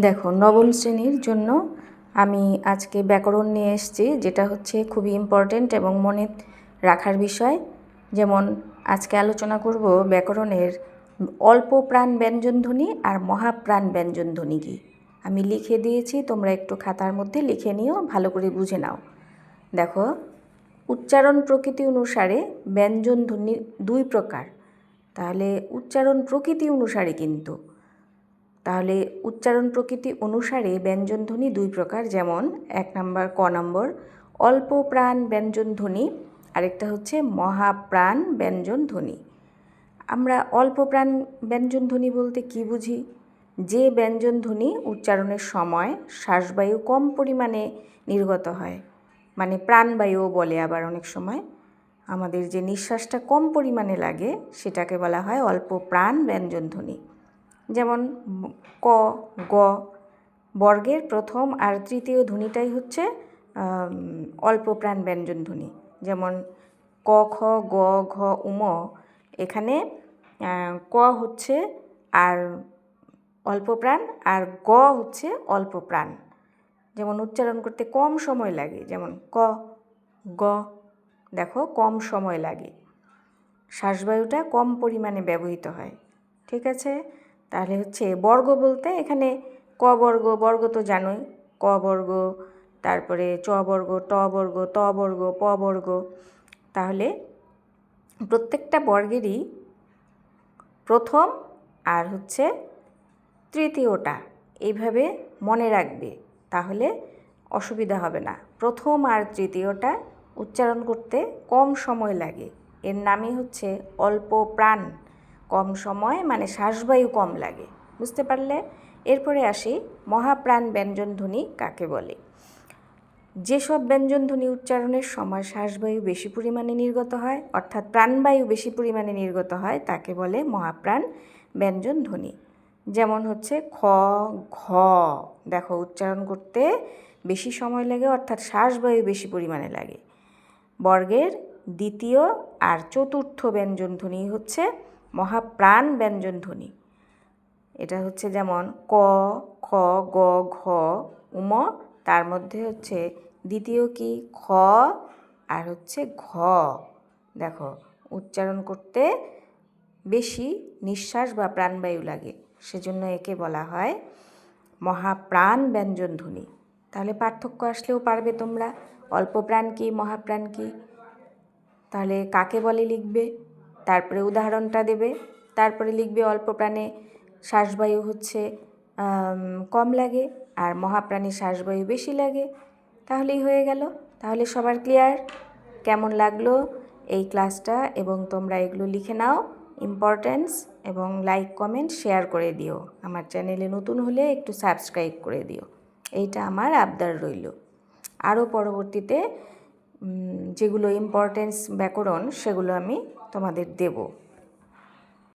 দেখো, নবম শ্রেণির জন্য আমি আজকে ব্যাকরণ নিয়ে এসেছি, যেটা হচ্ছে খুবই ইম্পর্ট্যান্ট এবং মনে রাখার বিষয়। যেমন, আজকে আলোচনা করব ব্যাকরণের অল্প প্রাণ ব্যঞ্জনধ্বনি আর মহাপ্রাণ ব্যঞ্জনধ্বনি কী। আমি লিখে দিয়েছি, তোমরা একটু খাতার মধ্যে লিখে নিও, ভালো করে বুঝে নাও। দেখো, উচ্চারণ প্রকৃতি অনুসারে ব্যঞ্জনধ্বনি দুই প্রকার। তাহলে উচ্চারণ প্রকৃতি অনুসারে কিন্তু তাহলে উচ্চারণ প্রকৃতি অনুসারে ব্যঞ্জনধ্বনি দুই প্রকার, যেমন এক নম্বর ক নম্বর, অল্প প্রাণ ব্যঞ্জনধ্বনি, আরেকটা হচ্ছে মহাপ্রাণ ব্যঞ্জনধ্বনি। আমরা অল্প প্রাণ ব্যঞ্জনধ্বনি বলতে কি বুঝি? যে ব্যঞ্জনধ্বনি উচ্চারণের সময় শ্বাসবায়ু কম পরিমাণে নির্গত হয় মানে প্রাণবায়ুও বলে আবার অনেক সময়। আমাদের যে নিঃশ্বাসটা কম পরিমাণে লাগে, সেটাকে বলা হয় অল্প প্রাণ ব্যঞ্জনধ্বনি। যেমন ক, গ, বর্গের প্রথম আর তৃতীয় ধ্বনিটাই হচ্ছে অল্প প্রাণ ব্যঞ্জন ধ্বনি। যেমন ক, খ, গ, ঘ উম এখানে ক হচ্ছে আর অল্প প্রাণ আর গ হচ্ছে অল্প প্রাণ। যেমন উচ্চারণ করতে কম সময় লাগে, যেমন ক, গ, দেখো কম সময় লাগে। শ্বাসবায়ুটা কম পরিমাণে ব্যবহৃত হয়, ঠিক আছে? তাহলে হচ্ছে বর্গ বলতে এখানে ক বর্গ বর্গ তো জানোই, ক বর্গ, তারপরে চ বর্গ, ট বর্গ, ত বর্গ, প বর্গ। তাহলে প্রত্যেকটা বর্গেরই প্রথম আর হচ্ছে তৃতীয়টা এইভাবে মনে রাখবে, তাহলে অসুবিধা হবে না। প্রথম আর তৃতীয়টা উচ্চারণ করতে কম সময় লাগে। এর নামই হচ্ছে অল্প প্রাণ। কম সময় মানে শ্বাসবায়ু কম লাগে। বুঝতে পারলে? এরপরে আসি, মহাপ্রাণ ব্যঞ্জনধ্বনি কাকে বলে? যেসব ব্যঞ্জনধ্বনি উচ্চারণের সময় শ্বাসবায়ু বেশি পরিমাণে নির্গত হয়, অর্থাৎ প্রাণবায়ু বেশি পরিমাণে নির্গত হয়, তাকে বলে মহাপ্রাণ ব্যঞ্জনধ্বনি যেমন হচ্ছে খ, ঘ, দেখো, উচ্চারণ করতে বেশি সময় লাগে, অর্থাৎ শ্বাসবায়ু বেশি পরিমাণে লাগে। বর্গের দ্বিতীয় আর চতুর্থ ব্যঞ্জনধ্বনি হচ্ছে মহাপ্রাণ ব্যঞ্জনধ্বনি এটা হচ্ছে যেমন ক, খ, গ, ঘ, উম, তার মধ্যে হচ্ছে দ্বিতীয় কি? খ আর হচ্ছে ঘ। দেখো, উচ্চারণ করতে বেশি নিঃশ্বাস বা প্রাণবায়ু লাগে, সেজন্য একে বলা হয় মহাপ্রাণ ব্যঞ্জনধ্বনি তাহলে পার্থক্য আসলেও পারবে তোমরা। অল্প প্রাণ কি, মহাপ্রাণ কি? তাহলে কাকে বলে লিখবে? তারপরে উদাহরণটা দেবে। তারপরে লিখবে, অল্প প্রাণে শ্বাসবায়ু হচ্ছে কম লাগে আর মহাপ্রাণী শ্বাসবায়ু বেশি লাগে। তাহলেই হয়ে গেল। তাহলে সবার ক্লিয়ার? কেমন লাগল এই ক্লাসটা? এবং তোমরা এগুলো লিখে নাও ইম্পর্ট্যান্স এবং লাইক কমেন্ট শেয়ার করে দিও। আমার চ্যানেলে নতুন হলে একটু সাবস্ক্রাইব করে দিও। এইটা আমার আবদার রইল। আরও পরবর্তীতে যেগুলো ইম্পর্টেন্স ব্যাকরণ সেগুলো আমি তোমাদের দেবো।